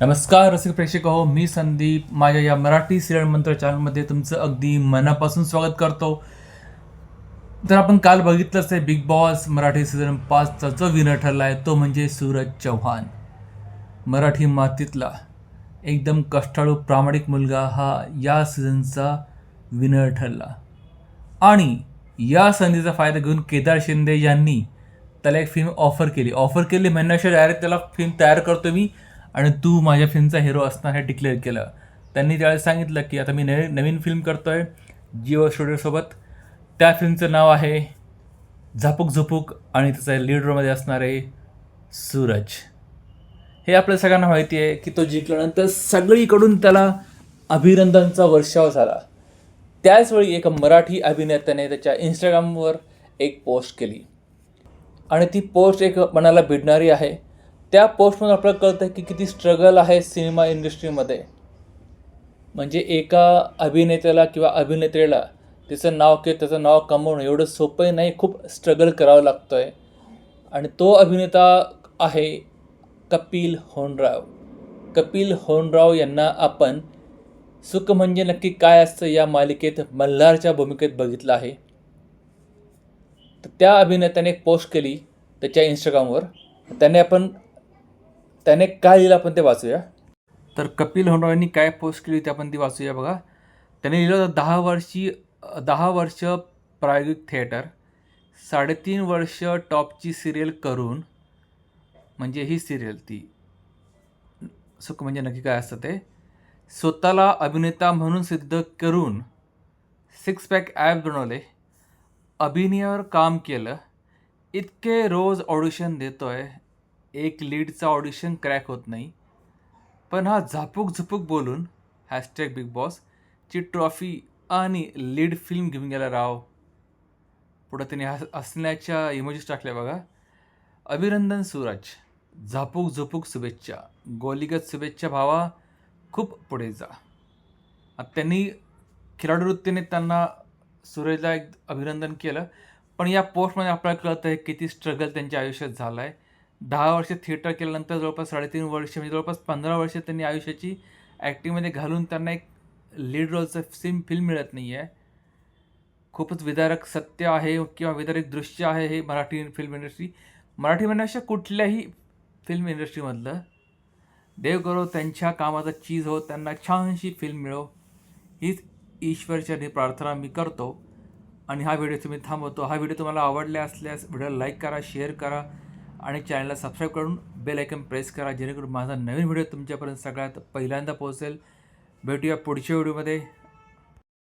नमस्कार रसिक प्रेक्षक हो मी संदीप. माझ्या या मराठी सिरियल मंत्र चॅनलमध्ये तुमचं अगदी मनापासून स्वागत करतो. तर आपण काल बघितलंच आहे बिग बॉस मराठी सीझन पाचचा जो विनर ठरला आहे तो म्हणजे सूरज चव्हाण. मराठी मातीतला एकदम कष्टाळू प्रामाणिक मुलगा हा या सीझनचा विनर ठरला. आणि या संधीचा फायदा घेऊन केदार शिंदे यांनी त्याला एक फिल्म ऑफर केली. ऑफर केली म्हणण्याशिवाय डायरेक्ट त्याला फिल्म तयार करतो मी. आणि तू माझ्या फिल्मचा हिरो असणार हे डिक्लेअर केलं. त्यांनी त्यावेळेस सांगितलं की आता मी नवी नवीन फिल्म करतो आहे जिओ स्टुडिओसोबत त्या फिल्मचं नाव आहे झापूक झुपूक आणि त्याचा लीड रोलमध्ये असणार आहे सूरज. हे आपल्या सगळ्यांना माहिती आहे की तो जिंकल्यानंतर सगळीकडून त्याला अभिनंदनचा वर्षाव झाला. त्याचवेळी एका मराठी अभिनेत्याने त्याच्या इंस्टाग्रामवर एक पोस्ट केली. आणि ती पोस्ट एक मनाला भिडणारी आहे. त्या पोस्टमधून आपल्याला कळतं की किती स्ट्रगल आहे सिनेमा इंडस्ट्रीमध्ये म्हणजे एका अभिनेत्याला किंवा अभिनेत्रीला तिचं नाव किंवा त्याचं नाव कमवणं एवढं सोपं नाही खूप स्ट्रगल करावं लागतं आहे आणि तो अभिनेता आहे कपिल होनराव. कपिल होनराव यांना आपण सुख म्हणजे नक्की काय असतं या मालिकेत मल्हारच्या भूमिकेत बघितलं आहे. तर त्या अभिनेत्याने एक पोस्ट केली त्याच्या इंस्टाग्रामवर त्याने आपण त्याने काय लिहिलं आपण ते वाचूया. तर कपिल होनराव यांनी काय पोस्ट केली ते आपण ती वाचूया बघा. त्याने लिहिलं होतं दहा वर्षी दहा वर्ष प्रायोगिक थिएटर साडेतीन वर्ष टॉपची सिरियल करून म्हणजे ही सिरियल ती सुख म्हणजे नक्की काय असतं ते स्वतःला अभिनेता म्हणून सिद्ध करून सिक्स पॅक ॲप बनवले अभिनयावर काम केलं इतके रोज ऑडिशन देतो आहे एक लीडचं ऑडिशन क्रॅक होत नाही. पण हा झापूक झुपूक बोलून हॅशटॅग बिग बॉस ची ट्रॉफी आणि लीड फिल्म घेऊन गेला राव. पुढं त्यांनी हस हसण्याच्या इमोजीस टाकल्या बघा. अभिनंदन सूरज झापूक झुपूक शुभेच्छा. गोलीगत शुभेच्छा भावा खूप पुढे जा. त्यांनी खिलाडू वृत्तीने त्यांना सूरजला एक अभिनंदन केलं. पण या पोस्टमध्ये आपल्याला कळतं आहे किती स्ट्रगल त्यांच्या आयुष्यात झालं आहे दहा वर्ष थिएटर केल्यानंतर जवळपास साडेतीन वर्ष म्हणजे जवळपास पंधरा वर्ष त्यांनी आयुष्याची ॲक्टिंगमध्ये घालून त्यांना एक लीड रोलचं सिम फिल्म मिळत नाही आहे खूपच विदारक सत्य आहे किंवा विदारक दृश्य आहे हे मराठी फिल्म इंडस्ट्री मराठी म्हणण्यापेक्षा कुठल्याही फिल्म इंडस्ट्रीमधलं देव करो त्यांच्या कामाचा चीज हो त्यांना छानशी फिल्म मिळो. हीच ईश्वरचरणी प्रार्थना मी करतो. आणि हा व्हिडिओ तुम्ही थांबवतो. हा व्हिडिओ तुम्हाला आवडला असल्यास व्हिडिओला लाईक करा शेअर करा. आणि चॅनलला सबस्क्राईब करून बेल आयकन प्रेस करा जेणेकरून माझा नवीन व्हिडिओ तुमच्यापर्यंत सगळ्यात पहिल्यांदा पोहोचेल. भेटूया पुढच्या व्हिडिओमध्ये